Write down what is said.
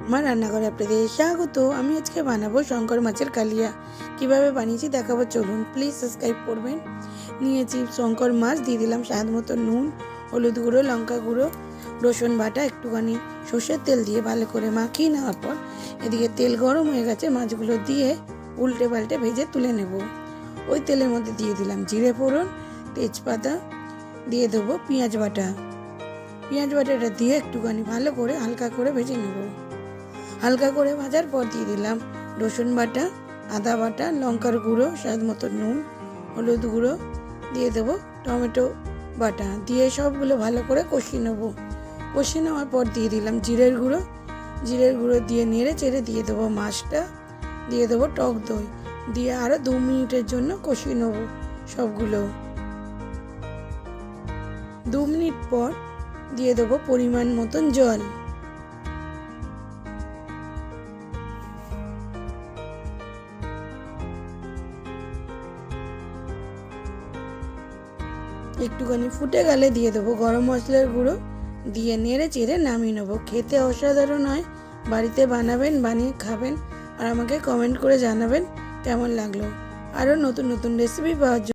আমার রান্নাঘরে আপনাদের স্বাগত। আমি আজকে বানাবো শঙ্কর মাছের কালিয়া। কীভাবে বানিয়েছি দেখাবো, চলুন প্লিজ সাবস্ক্রাইব করবেন। নিয়েছি শঙ্কর মাছ, দিয়ে দিলাম স্বাদ মতো নুন, হলুদ গুঁড়ো, লঙ্কা গুঁড়ো, রসুন বাটা, একটুখানি সর্ষের তেল দিয়ে ভালো করে মাখিয়ে নেওয়ার পর এদিকে তেল গরম হয়ে গেছে, মাছগুলো দিয়ে উল্টে পাল্টে ভেজে তুলে নেব। ওই তেলের মধ্যে দিয়ে দিলাম জিরে ফোড়ন, তেজপাতা, দিয়ে দেবো পেঁয়াজ বাটা। পেঁয়াজ বাটাটা দিয়ে একটুখানি ভালো করে হালকা করে ভেজে নেব। হালকা করে ভাজার পর দিয়ে দিলাম রসুন বাটা, আদা বাটা, লঙ্কার গুঁড়ো, স্বাদ মতো নুন, হলুদ গুঁড়ো, দিয়ে দেবো টমেটো বাটা। দিয়ে সবগুলো ভালো করে কষিয়ে নেব। কষিয়ে নেওয়ার পর দিয়ে দিলাম জিরের গুঁড়ো। জিরের গুঁড়ো দিয়ে নেড়ে চেড়ে দিয়ে দেবো মাছটা। দিয়ে দেবো টক দই। দিয়ে আরও দু মিনিটের জন্য কষিয়ে নেব সবগুলো। দু মিনিট পর দিয়ে দেবো পরিমাণ মতন জল। একটুখানি ফুটে গেলে দিয়ে দেবো গরম মশলার গুঁড়ো। দিয়ে নেড়ে চেড়ে নামিয়ে নেব। খেতে অসাধারণ হয়। বাড়িতে বানাবেন, বানিয়ে খাবেন। আর আমাকে কমেন্ট করে জানাবেন কেমন লাগল। আরও নতুন নতুন রেসিপি পাওয়ার জন্য